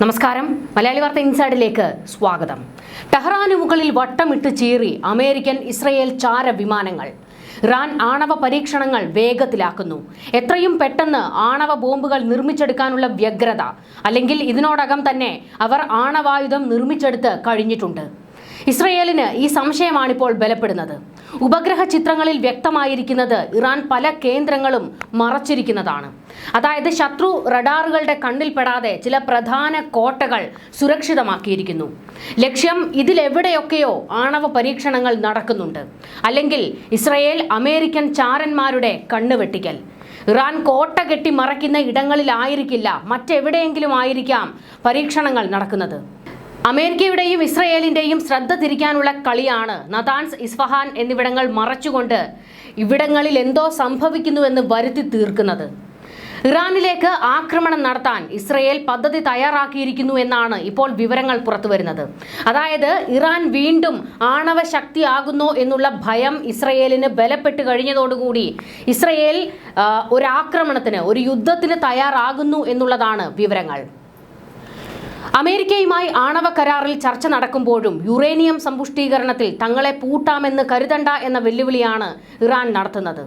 നമസ്കാരം. മലയാളി വാർത്ത ഇൻസൈഡിലേക്ക് സ്വാഗതം. ടെഹ്റാന് മുകളിൽ വട്ടമിട്ട് ചീറി അമേരിക്കൻ ഇസ്രയേൽ ചാര വിമാനങ്ങൾ. ഇറാൻ ആണവ പരീക്ഷണങ്ങൾ വേഗത്തിലാക്കുന്നു. എത്രയും പെട്ടെന്ന് ആണവ ബോംബുകൾ നിർമ്മിച്ചെടുക്കാനുള്ള വ്യഗ്രത അല്ലെങ്കിൽ ഇതിനോടകം തന്നെ അവർ ആണവായുധം നിർമ്മിച്ചെടുത്ത് കഴിഞ്ഞിട്ടുണ്ട്. ഇസ്രയേലിന് ഈ സംശയമാണിപ്പോൾ ബലപ്പെടുന്നത്. ഉപഗ്രഹ ചിത്രങ്ങളിൽ വ്യക്തമായിരിക്കുന്നത് ഇറാൻ പല കേന്ദ്രങ്ങളും മറച്ചിരിക്കുന്നതാണ്. അതായത് ശത്രു റഡാറുകളുടെ കണ്ണിൽപ്പെടാതെ ചില പ്രധാന കോട്ടകൾ സുരക്ഷിതമാക്കിയിരിക്കുന്നു. ലക്ഷ്യം ഇതിലെവിടെയൊക്കെയോ ആണവ പരീക്ഷണങ്ങൾ നടക്കുന്നുണ്ട്. അല്ലെങ്കിൽ ഇസ്രയേൽ അമേരിക്കൻ ചാരന്മാരുടെ കണ്ണുവെട്ടിക്കൽ ഇറാൻ കോട്ട കെട്ടി മറയ്ക്കുന്ന ഇടങ്ങളിലായിരിക്കില്ല മറ്റെവിടെയെങ്കിലും ആയിരിക്കാം പരീക്ഷണങ്ങൾ നടക്കുന്നത്. അമേരിക്കയുടെയും ഇസ്രയേലിന്റെയും ശ്രദ്ധ തിരിക്കാനുള്ള കളിയാണ് നതാൻസ് ഇസ്ഫഹാൻ എന്നിവിടങ്ങൾ മറച്ചുകൊണ്ട് ഇവിടങ്ങളിൽ എന്തോ സംഭവിക്കുന്നുവെന്ന് വരുത്തി തീർക്കുന്നത്. ഇറാനിലേക്ക് ആക്രമണം നടത്താൻ ഇസ്രയേൽ പദ്ധതി തയ്യാറാക്കിയിരിക്കുന്നു എന്നാണ് ഇപ്പോൾ വിവരങ്ങൾ പുറത്തു വരുന്നത് അതായത് ഇറാൻ വീണ്ടും ആണവ ശക്തിയാകുന്നു എന്നുള്ള ഭയം ഇസ്രയേലിന് ബലപ്പെട്ട് കഴിഞ്ഞതോടുകൂടി ഇസ്രയേൽ ഒരാക്രമണത്തിന് ഒരു യുദ്ധത്തിന് തയ്യാറാകുന്നു എന്നുള്ളതാണ് വിവരങ്ങൾ. അമേരിക്കയുമായി ആണവ കരാറിൽ ചർച്ച നടക്കുമ്പോഴും യുറേനിയം സമ്പുഷ്ടീകരണത്തിൽ തങ്ങളെ പൂട്ടാമെന്ന് കരുതണ്ട എന്ന വെല്ലുവിളിയാണ് ഇറാൻ നടത്തുന്നത്.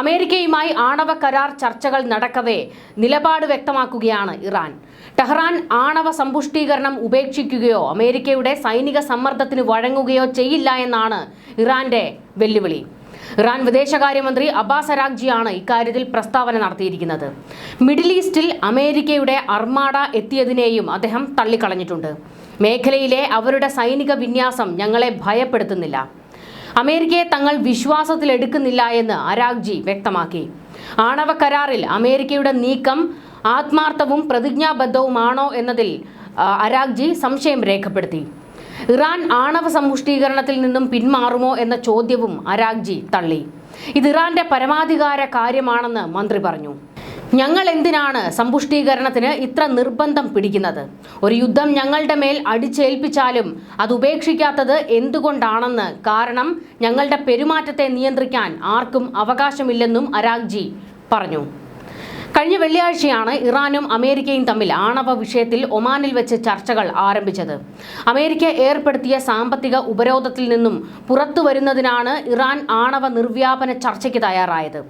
അമേരിക്കയുമായി ആണവ കരാർ ചർച്ചകൾ നടക്കവേ നിലപാട് വ്യക്തമാക്കുകയാണ് ഇറാൻ. ടെഹ്റാൻ ആണവ സമ്പുഷ്ടീകരണം ഉപേക്ഷിക്കുകയോ അമേരിക്കയുടെ സൈനിക സമ്മർദ്ദത്തിന് വഴങ്ങുകയോ ചെയ്യില്ല എന്നാണ് ഇറാന്റെ വെല്ലുവിളി. ഇറാൻ വിദേശകാര്യമന്ത്രി അബ്ബാസ് അരാഗ്ജിയാണ് ഇക്കാര്യത്തിൽ പ്രസ്താവന നടത്തിയിരിക്കുന്നത്. മിഡിൽ ഈസ്റ്റിൽ അമേരിക്കയുടെ അർമാഡ എത്തിയതിനെയും അദ്ദേഹം തള്ളിക്കളഞ്ഞിട്ടുണ്ട്. മേഖലയിലെ അവരുടെ സൈനിക വിന്യാസം ഞങ്ങളെ ഭയപ്പെടുത്തുന്നില്ല. അമേരിക്കയെ തങ്ങൾ വിശ്വാസത്തിലെടുക്കുന്നില്ല എന്ന് അരാഗ്ജി വ്യക്തമാക്കി. ആണവ കരാറിൽ അമേരിക്കയുടെ നീക്കം ആത്മാർത്ഥവും പ്രതിജ്ഞാബദ്ധവുമാണോ എന്നതിൽ അരാഗ്ജി സംശയം രേഖപ്പെടുത്തി. ഇറാൻ ആണവ സമ്പുഷ്ടീകരണത്തിൽ നിന്നും പിന്മാറുമോ എന്ന ചോദ്യവും അരാഗ്ജി തള്ളി. ഇത് ഇറാന്റെ പരമാധികാര കാര്യമാണെന്ന് മന്ത്രി പറഞ്ഞു. ഞങ്ങൾ എന്തിനാണ് സമ്പുഷ്ടീകരണത്തിന് ഇത്ര നിർബന്ധം പിടിക്കുന്നത്? ഒരു യുദ്ധം ഞങ്ങളുടെ മേൽ അടിച്ചേൽപ്പിച്ചാലും അത് ഉപേക്ഷിക്കാത്തത് എന്തുകൊണ്ടാണെന്ന് കാരണം ഞങ്ങളുടെ പെരുമാറ്റത്തെ നിയന്ത്രിക്കാൻ ആർക്കും അവകാശമില്ലെന്നും അരാഗ്ജി പറഞ്ഞു. കഴിഞ്ഞ വെള്ളിയാഴ്ചയാണ് ഇറാനും അമേരിക്കയും തമ്മിൽ ആണവ വിഷയത്തിൽ ഒമാനിൽ വെച്ച് ചർച്ചകൾ ആരംഭിച്ചത്. അമേരിക്ക ഏർപ്പെടുത്തിയ സാമ്പത്തിക ഉപരോധത്തിൽ നിന്നും പുറത്തു വരുന്നതിനാണ് ഇറാൻ ആണവ നിർവ്യാപന ചർച്ചയ്ക്ക് തയ്യാറായത്.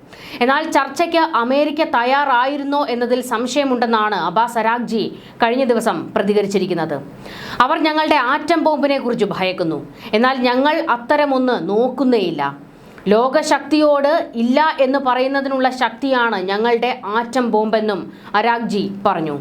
എന്നാൽ ചർച്ചയ്ക്ക് അമേരിക്ക തയ്യാറായിരുന്നോ എന്നതിൽ സംശയമുണ്ടെന്നാണ് അബ്ബാസ് അരാഗ്ജി കഴിഞ്ഞ ദിവസം പ്രതികരിച്ചിരിക്കുന്നത്. അവർ ഞങ്ങളുടെ ആറ്റം ബോംബിനെ കുറിച്ച് ഭയക്കുന്നു. എന്നാൽ ഞങ്ങൾ അത്തരമൊന്ന് നോക്കുന്നേയില്ല. ലോകശക്തിയോട് ഇല്ല എന്ന് പറയുന്നതിനുള്ള ശക്തിയാണ് ഞങ്ങളുടെ ആറ്റം ബോംബെന്നും അരാഗ്ജി പറഞ്ഞു.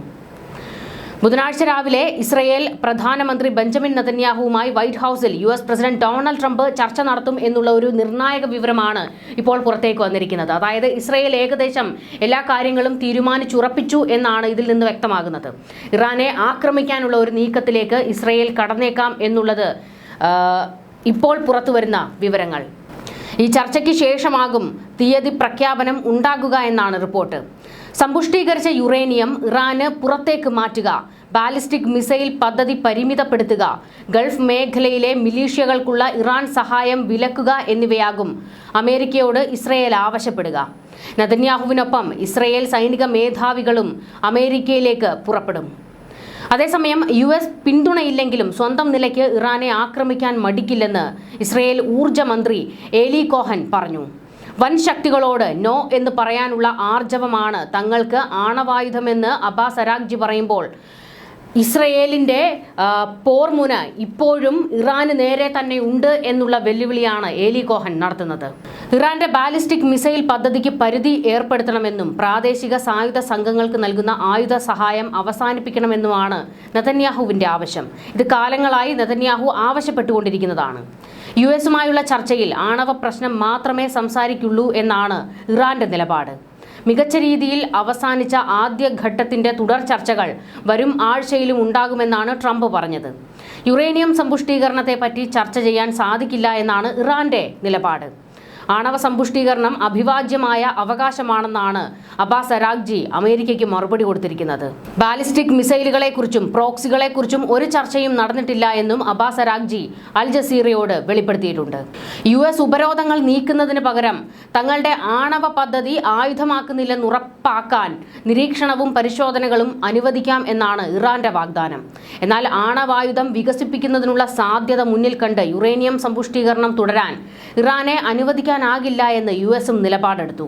ബുധനാഴ്ച രാവിലെ ഇസ്രയേൽ പ്രധാനമന്ത്രി ബെഞ്ചമിൻ നതന്യാഹുവുമായി വൈറ്റ് ഹൗസിൽ U S president Donald Trump ചർച്ച നടത്തും എന്നുള്ള ഒരു നിർണായക വിവരമാണ് ഇപ്പോൾ പുറത്തേക്ക് വന്നിരിക്കുന്നത്. അതായത് ഇസ്രയേൽ ഏകദേശം എല്ലാ കാര്യങ്ങളും തീരുമാനിച്ചുറപ്പിച്ചു എന്നാണ് ഇതിൽ നിന്ന് വ്യക്തമാകുന്നത്. ഇറാനെ ആക്രമിക്കാനുള്ള ഒരു നീക്കത്തിലേക്ക് ഇസ്രയേൽ കടന്നേക്കാം എന്നുള്ളത് ഇപ്പോൾ പുറത്തുവരുന്ന വിവരങ്ങൾ. ഈ ചർച്ചയ്ക്ക് ശേഷമാകും തീയതി പ്രഖ്യാപനം ഉണ്ടാകുക എന്നാണ് റിപ്പോർട്ട്. സമ്പുഷ്ടീകരിച്ച യുറേനിയം ഇറാന് പുറത്തേക്ക് മാറ്റുക ബാലിസ്റ്റിക് മിസൈൽ പദ്ധതി പരിമിതപ്പെടുത്തുക ഗൾഫ് മേഖലയിലെ മിലീഷ്യകൾക്കുള്ള ഇറാൻ സഹായം വിലക്കുക എന്നിവയാകും അമേരിക്കയോട് ഇസ്രയേൽ ആവശ്യപ്പെടുക. നദന്യാഹുവിനൊപ്പം ഇസ്രയേൽ സൈനിക മേധാവികളും അമേരിക്കയിലേക്ക് പുറപ്പെടും. അതേസമയം യു എസ് പിന്തുണയില്ലെങ്കിലും സ്വന്തം നിലയ്ക്ക് ഇറാനെ ആക്രമിക്കാൻ മടിക്കില്ലെന്ന് ഇസ്രയേൽ ഊർജ മന്ത്രി ഏലി കോഹൻ പറഞ്ഞു. വൻ ശക്തികളോട് നോ എന്ന് പറയാനുള്ള ആർജവമാണ് തങ്ങൾക്ക് ആണവായുധമെന്ന് അബ്ബാസ് അരാഗ്ജി പറയുമ്പോൾ ഇസ്രയേലിന്റെ പോർമുന ഇപ്പോഴും ഇറാന് നേരെ തന്നെ ഉണ്ട് എന്നുള്ള വെല്ലുവിളിയാണ് ഏലി കോഹൻ നടത്തുന്നത്. ഇറാന്റെ ബാലിസ്റ്റിക് മിസൈൽ പദ്ധതിക്ക് പരിധി ഏർപ്പെടുത്തണമെന്നും പ്രാദേശിക സായുധ സംഘങ്ങൾക്ക് നൽകുന്ന ആയുധ സഹായം അവസാനിപ്പിക്കണമെന്നുമാണ് നെതന്യാഹുവിന്റെ ആവശ്യം. ഇത് കാലങ്ങളായി നെതന്യാഹു ആവശ്യപ്പെട്ടുകൊണ്ടിരിക്കുന്നതാണ്. യു എസുമായുള്ള ചർച്ചയിൽ ആണവ പ്രശ്നം മാത്രമേ സംസാരിക്കുള്ളൂ എന്നാണ് ഇറാന്റെ നിലപാട്. മികച്ച രീതിയിൽ അവസാനിച്ച ആദ്യ ഘട്ടത്തിന്റെ തുടർ ചർച്ചകൾ വരും ആഴ്ചയിലും ഉണ്ടാകുമെന്നാണ് ട്രംപ് പറഞ്ഞത്. യുറേനിയം സമ്പുഷ്ടീകരണത്തെ പറ്റി ചർച്ച ചെയ്യാൻ സാധിക്കില്ല എന്നാണ് ഇറാന്റെ നിലപാട്. ആണവ സമ്പുഷ്ടീകരണം അഭിവാജ്യമായ അവകാശമാണെന്നാണ് അബ്ബാസ് അരാഗ്ജി അമേരിക്കയ്ക്ക് മറുപടി കൊടുത്തിരിക്കുന്നത്. ബാലിസ്റ്റിക് മിസൈലുകളെക്കുറിച്ചും പ്രോക്സികളെക്കുറിച്ചും ഒരു ചർച്ചയും നടന്നിട്ടില്ല എന്നും അബ്ബാസ് അരാഗ്ജി അൽ ജസീറയോട് വെളിപ്പെടുത്തിയിട്ടുണ്ട്. യു എസ് ഉപരോധങ്ങൾ നീക്കുന്നതിന് പകരം തങ്ങളുടെ ആണവ പദ്ധതി ആയുധമാക്കുന്നില്ലെന്ന് ഉറപ്പാക്കാൻ നിരീക്ഷണവും പരിശോധനകളും അനുവദിക്കാം എന്നാണ് ഇറാന്റെ വാഗ്ദാനം. എന്നാൽ ആണവായുധം വികസിപ്പിക്കുന്നതിനുള്ള സാധ്യത മുന്നിൽ കണ്ട് യുറേനിയം സമ്പുഷ്ടീകരണം തുടരാൻ ഇറാനെ അനുവദിക്കാനാകില്ല എന്ന് യു എസും നിലപാടെടുത്തു.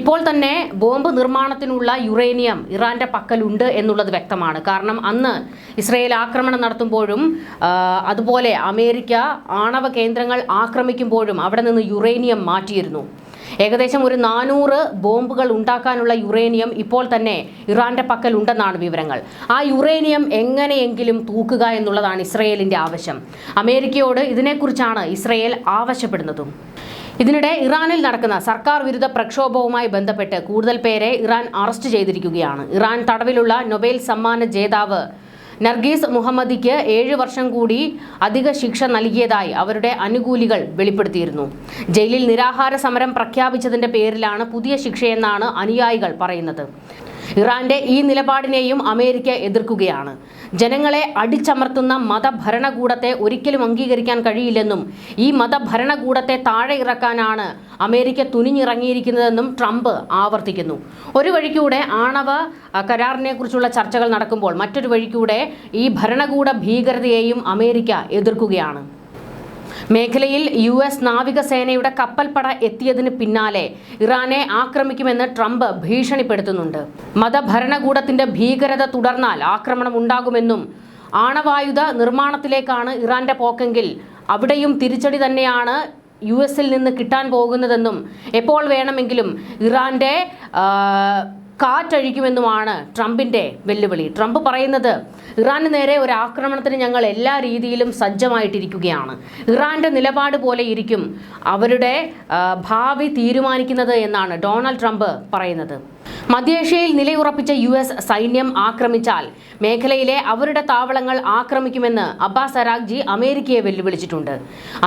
ഇപ്പോൾ തന്നെ ബോംബ് നിർമ്മാണത്തിനുള്ള യുറേനിയം ഇറാന്റെ പക്കലുണ്ട് എന്നുള്ളത് വ്യക്തമാണ്. കാരണം അന്ന് ഇസ്രയേൽ ആക്രമണം നടത്തുമ്പോഴും അതുപോലെ അമേരിക്ക ആണവ കേന്ദ്രങ്ങൾ ആക്രമിക്കുമ്പോഴും അവിടെ നിന്ന് യുറേനിയം മാറ്റിയിരുന്നു. ഏകദേശം ഒരു നാനൂറ് ബോംബുകൾ ഉണ്ടാക്കാനുള്ള യുറേനിയം ഇപ്പോൾ തന്നെ ഇറാന്റെ പക്കൽ ഉണ്ടെന്നാണ് വിവരങ്ങൾ. ആ യുറേനിയം എങ്ങനെയെങ്കിലും തൂക്കുക എന്നുള്ളതാണ് ഇസ്രയേലിന്റെ ആവശ്യം. അമേരിക്കയോട് ഇതിനെക്കുറിച്ചാണ് ഇസ്രയേൽ ആവശ്യപ്പെടുന്നതും. ഇതിനിടെ ഇറാനിൽ നടക്കുന്ന സർക്കാർ വിരുദ്ധ പ്രക്ഷോഭവുമായി ബന്ധപ്പെട്ട് കൂടുതൽ പേരെ ഇറാൻ അറസ്റ്റ് ചെയ്തിരിക്കുകയാണ്. ഇറാൻ തടവിലുള്ള നൊബേൽ സമ്മാന ജേതാവ് നർഗീസ് മുഹമ്മദിക്ക് ഏഴ് വർഷം കൂടി അധിക ശിക്ഷ നൽകിയതായി അവരുടെ അനുകൂലികൾ വെളിപ്പെടുത്തിയിരുന്നു. ജയിലിൽ നിരാഹാര സമരം പ്രഖ്യാപിച്ചതിന്റെ പേരിലാണ് പുതിയ ശിക്ഷയെന്നാണ് അനുയായികൾ പറയുന്നത്. ഇറാന്റെ ഈ നിലപാടിനെയും അമേരിക്ക എതിർക്കുകയാണ്. ജനങ്ങളെ അടിച്ചമർത്തുന്ന മതഭരണകൂടത്തെ ഒരിക്കലും അംഗീകരിക്കാൻ കഴിയില്ലെന്നും ഈ മതഭരണകൂടത്തെ താഴെ ഇറക്കാനാണ് അമേരിക്ക തുനിഞ്ഞിറങ്ങിയിരിക്കുന്നതെന്നും ട്രംപ് ആവർത്തിക്കുന്നു. ഒരു വഴിക്കൂടെ ആണവ കരാറിനെ കുറിച്ചുള്ള ചർച്ചകൾ നടക്കുമ്പോൾ മറ്റൊരു വഴിക്കൂടെ ഈ ഭരണകൂട ഭീകരതയെയും അമേരിക്ക എതിർക്കുകയാണ്. മേഖലയിൽ യു എസ് നാവികസേനയുടെ കപ്പൽപ്പട എത്തിയതിന് പിന്നാലെ ഇറാനെ ആക്രമിക്കുമെന്ന് ട്രംപ് ഭീഷണിപ്പെടുത്തുന്നുണ്ട്. മതഭരണകൂടത്തിന്റെ ഭീകരത തുടർന്നാൽ ആക്രമണം ഉണ്ടാകുമെന്നും ആണവായുധ നിർമ്മാണത്തിലേക്കാണ് ഇറാന്റെ പോക്കെങ്കിൽ അവിടെയും തിരിച്ചടി തന്നെയാണ് യു എസിൽ നിന്ന് കിട്ടാൻ പോകുന്നതെന്നും എപ്പോൾ വേണമെങ്കിലും ഇറാന്റെ കാറ്റഴിക്കുമെന്നുമാണ് ട്രംപിന്റെ വെല്ലുവിളി. ട്രംപ് പറയുന്നത് ഇറാന് നേരെ ഒരു ആക്രമണത്തിന് ഞങ്ങൾ എല്ലാ രീതിയിലും സജ്ജമായിട്ടിരിക്കുകയാണ്. ഇറാന്റെ നിലപാട് പോലെ ഇരിക്കും അവരുടെ ഭാവി തീരുമാനിക്കുന്നത് എന്നാണ് ഡൊണാൾഡ് ട്രംപ് പറയുന്നത്. മധ്യേഷ്യയിൽ നിലയുറപ്പിച്ച യു എസ് സൈന്യം ആക്രമിച്ചാൽ മേഖലയിലെ അവരുടെ താവളങ്ങൾ ആക്രമിക്കുമെന്ന് അബ്ബാസ് അരാഗ്ജി അമേരിക്കയെ വെല്ലുവിളിച്ചിട്ടുണ്ട്.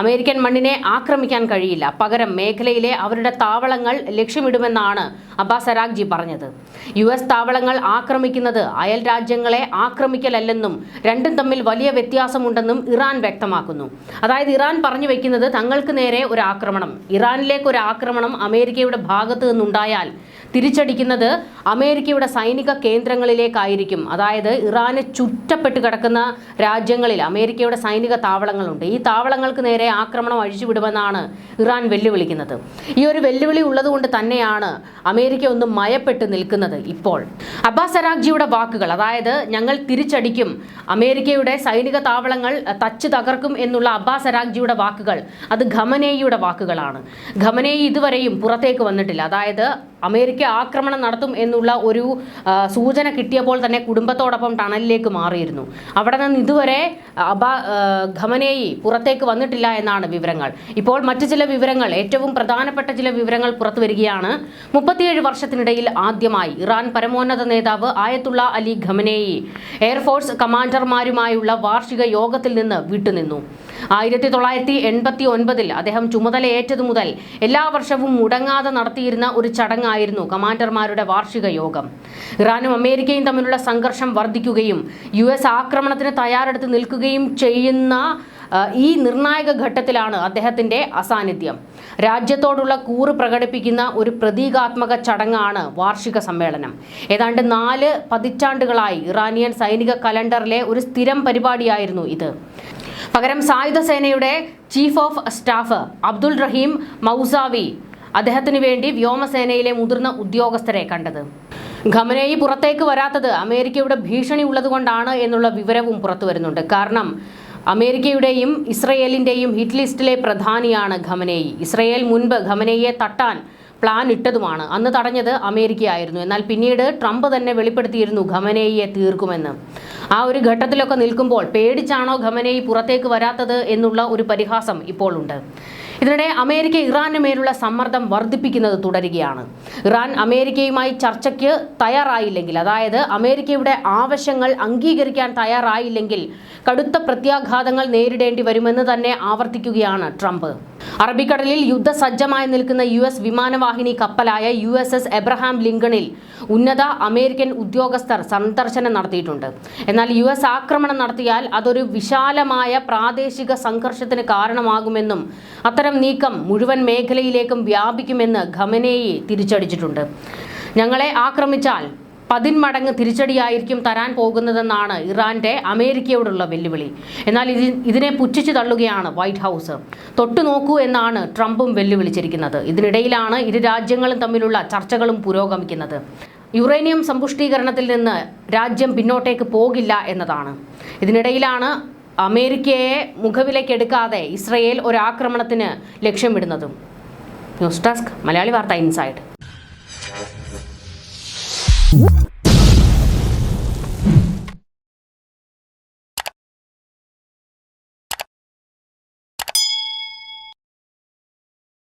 അമേരിക്കൻ മണ്ണിനെ ആക്രമിക്കാൻ കഴിയില്ല. പകരം മേഖലയിലെ അവരുടെ താവളങ്ങൾ ലക്ഷ്യമിടുമെന്നാണ് അബ്ബാസ് അരാഗ്ജി പറഞ്ഞത്. യു എസ് താവളങ്ങൾ ആക്രമിക്കുന്നത് അയൽ രാജ്യങ്ങളെ ആക്രമിക്കലല്ലെന്നും രണ്ടും തമ്മിൽ വലിയ വ്യത്യാസമുണ്ടെന്നും ഇറാൻ വ്യക്തമാക്കുന്നു. അതായത് ഇറാൻ പറഞ്ഞു വെക്കുന്നത് തങ്ങൾക്ക് നേരെ ഒരു ആക്രമണം. ഇറാനിലേക്ക് ഒരു ആക്രമണം അമേരിക്കയുടെ ഭാഗത്തു നിന്നുണ്ടായാൽ തിരിച്ചടിക്കുന്നത് അമേരിക്കയുടെ സൈനിക കേന്ദ്രങ്ങളിലേക്കായിരിക്കും. അതായത് ഇറാനെ ചുറ്റപ്പെട്ട് കിടക്കുന്ന രാജ്യങ്ങളിൽ അമേരിക്കയുടെ സൈനിക താവളങ്ങളുണ്ട്. ഈ താവളങ്ങൾക്ക് നേരെ ആക്രമണം അഴിച്ചുവിടുമെന്നാണ് ഇറാൻ വെല്ലുവിളിക്കുന്നത്. ഈ ഒരു വെല്ലുവിളി ഉള്ളതുകൊണ്ട് തന്നെയാണ് അമേരിക്ക ഒന്ന് മയപ്പെട്ട് നിൽക്കുന്നത് ഇപ്പോൾ. അബ്ബാസ് അരാഗ്ജിയുടെ വാക്കുകൾ അതായത് ഞങ്ങൾ തിരിച്ചടിക്കും അമേരിക്കയുടെ സൈനിക താവളങ്ങൾ തച്ച് തകർക്കും എന്നുള്ള അബ്ബാസ് അരാഗ്ജിയുടെ വാക്കുകൾ അത് ഖമനേയിയുടെ വാക്കുകളാണ്. ഖമനേയി ഇതുവരെയും പുറത്തേക്ക് വന്നിട്ടില്ല. അതായത് അമേരിക്ക ആക്രമണം നടത്തും എന്നുള്ള ഒരു സൂചന കിട്ടിയപ്പോൾ തന്നെ കുടുംബത്തോടൊപ്പം ടണലിലേക്ക് മാറിയിരുന്നു. അവിടെ നിന്ന് ഇതുവരെ അബ ഖമനേയി പുറത്തേക്ക് വന്നിട്ടില്ല എന്നാണ് വിവരങ്ങൾ. ഇപ്പോൾ മറ്റു ചില വിവരങ്ങൾ ഏറ്റവും പ്രധാനപ്പെട്ട ചില വിവരങ്ങൾ പുറത്തു വരികയാണ്. മുപ്പത്തിയേഴ് വർഷത്തിനിടയിൽ ആദ്യമായി ഇറാൻ പരമോന്നത നേതാവ് Ayatollah Ali Khamenei air force കമാൻഡർമാരുമായുള്ള വാർഷിക യോഗത്തിൽ നിന്ന് വിട്ടുനിന്നു. ആയിരത്തി തൊള്ളായിരത്തി എൺപത്തി ഒൻപതിൽ അദ്ദേഹം ചുമതലയേറ്റതു മുതൽ എല്ലാ വർഷവും മുടങ്ങാതെ നടത്തിയിരുന്ന ഒരു ചടങ്ങായിരുന്നു കമാൻഡർമാരുടെ വാർഷിക യോഗം. ഇറാനും അമേരിക്കയും തമ്മിലുള്ള സംഘർഷം വർദ്ധിക്കുകയും യു എസ് ആക്രമണത്തിന് തയ്യാറെടുത്ത് നിൽക്കുകയും ചെയ്യുന്ന ഈ നിർണായക ഘട്ടത്തിലാണ് അദ്ദേഹത്തിന്റെ അസാന്നിധ്യം. രാജ്യത്തോടുള്ള കൂറ് പ്രകടിപ്പിക്കുന്ന ഒരു പ്രതീകാത്മക ചടങ്ങാണ് വാർഷിക സമ്മേളനം. ഏതാണ്ട് നാല് പതിറ്റാണ്ടുകളായി ഇറാനിയൻ സൈനിക കലണ്ടറിലെ ഒരു സ്ഥിരം പരിപാടിയായിരുന്നു ഇത്. പകരം സായുധ സേനയുടെ chief of staff Abdul Rahim Mousavi അദ്ദേഹത്തിന് വേണ്ടി വ്യോമസേനയിലെ മുതിർന്ന ഉദ്യോഗസ്ഥരെ കണ്ടത്. ഖമനേയി പുറത്തേക്ക് വരാത്തത് അമേരിക്കയുടെ ഭീഷണി ഉള്ളതുകൊണ്ടാണ് എന്നുള്ള വിവരവും പുറത്തു വരുന്നുണ്ട്. കാരണം അമേരിക്കയുടെയും ഇസ്രയേലിന്റെയും ഹിറ്റ് ലിസ്റ്റിലെ പ്രധാനിയാണ് ഖമനേയി. ഇസ്രയേൽ മുൻപ് ഖമനേയെ തട്ടാൻ പ്ലാൻ ഇട്ടതുമാണ്. അന്ന് തടഞ്ഞത് അമേരിക്കയായിരുന്നു. എന്നാൽ പിന്നീട് ട്രംപ് തന്നെ വെളിപ്പെടുത്തിയിരുന്നു ഖമനേയിയെ തീർക്കുമെന്ന്. ആ ഒരു ഘട്ടത്തിലൊക്കെ നിൽക്കുമ്പോൾ പേടിച്ചാണോ ഖമനേയി പുറത്തേക്ക് വരാത്തത് എന്നുള്ള ഒരു പരിഹാസം ഇപ്പോൾ ഉണ്ട്. ഇതിനിടെ അമേരിക്ക ഇറാന് മേലുള്ള സമ്മർദ്ദം വർദ്ധിപ്പിക്കുന്നത് തുടരുകയാണ്. ഇറാൻ അമേരിക്കയുമായി ചർച്ചയ്ക്ക് തയ്യാറായില്ലെങ്കിൽ അതായത് അമേരിക്കയുടെ ആവശ്യങ്ങൾ അംഗീകരിക്കാൻ തയ്യാറായില്ലെങ്കിൽ കടുത്ത പ്രത്യാഘാതങ്ങൾ നേരിടേണ്ടി വരുമെന്ന് തന്നെ ആവർത്തിക്കുകയാണ് ട്രംപ്. അറബിക്കടലിൽ യുദ്ധസജ്ജമായി നിൽക്കുന്ന യു എസ് വിമാനവാഹിനി കപ്പലായ യു എസ് എസ് എബ്രഹാം ലിങ്കണിൽ ഉന്നത അമേരിക്കൻ ഉദ്യോഗസ്ഥർ സന്ദർശനം നടത്തിയിട്ടുണ്ട്. എന്നാൽ യു എസ് ആക്രമണം നടത്തിയാൽ അതൊരു വിശാലമായ പ്രാദേശിക സംഘർഷത്തിന് കാരണമാകുമെന്നും അത്തരം നീക്കം മുഴുവൻ മേഖലയിലേക്കും വ്യാപിക്കുമെന്ന് ഖമനേയെ തിരിച്ചടിച്ചിട്ടുണ്ട്. ഞങ്ങളെ ആക്രമിച്ചാൽ പതിന്മടങ്ങ് തിരിച്ചടിയായിരിക്കും തരാൻ പോകുന്നതെന്നാണ് ഇറാന്റെ അമേരിക്കയോടുള്ള വെല്ലുവിളി. എന്നാൽ ഇതി ഇതിനെ പുച്ഛിച്ചു തള്ളുകയാണ് വൈറ്റ് ഹൗസ്. തൊട്ടു നോക്കൂ എന്നാണ് ട്രംപും വെല്ലുവിളിച്ചിരിക്കുന്നത്. ഇതിനിടയിലാണ് ഇരു രാജ്യങ്ങളും തമ്മിലുള്ള ചർച്ചകളും പുരോഗമിക്കുന്നത്. യുറേനിയം സമ്പുഷ്ടീകരണത്തിൽ നിന്ന് രാജ്യം പിന്നോട്ടേക്ക് പോകില്ല എന്നതാണ്. ഇതിനിടയിലാണ് അമേരിക്കയെ മുഖവിലേക്കെടുക്കാതെ ഇസ്രയേൽ ഒരാക്രമണത്തിന് ലക്ഷ്യമിടുന്നതും. ന്യൂസ് ഡെസ്ക് മലയാളി വാർത്ത ഇൻസൈഡ്.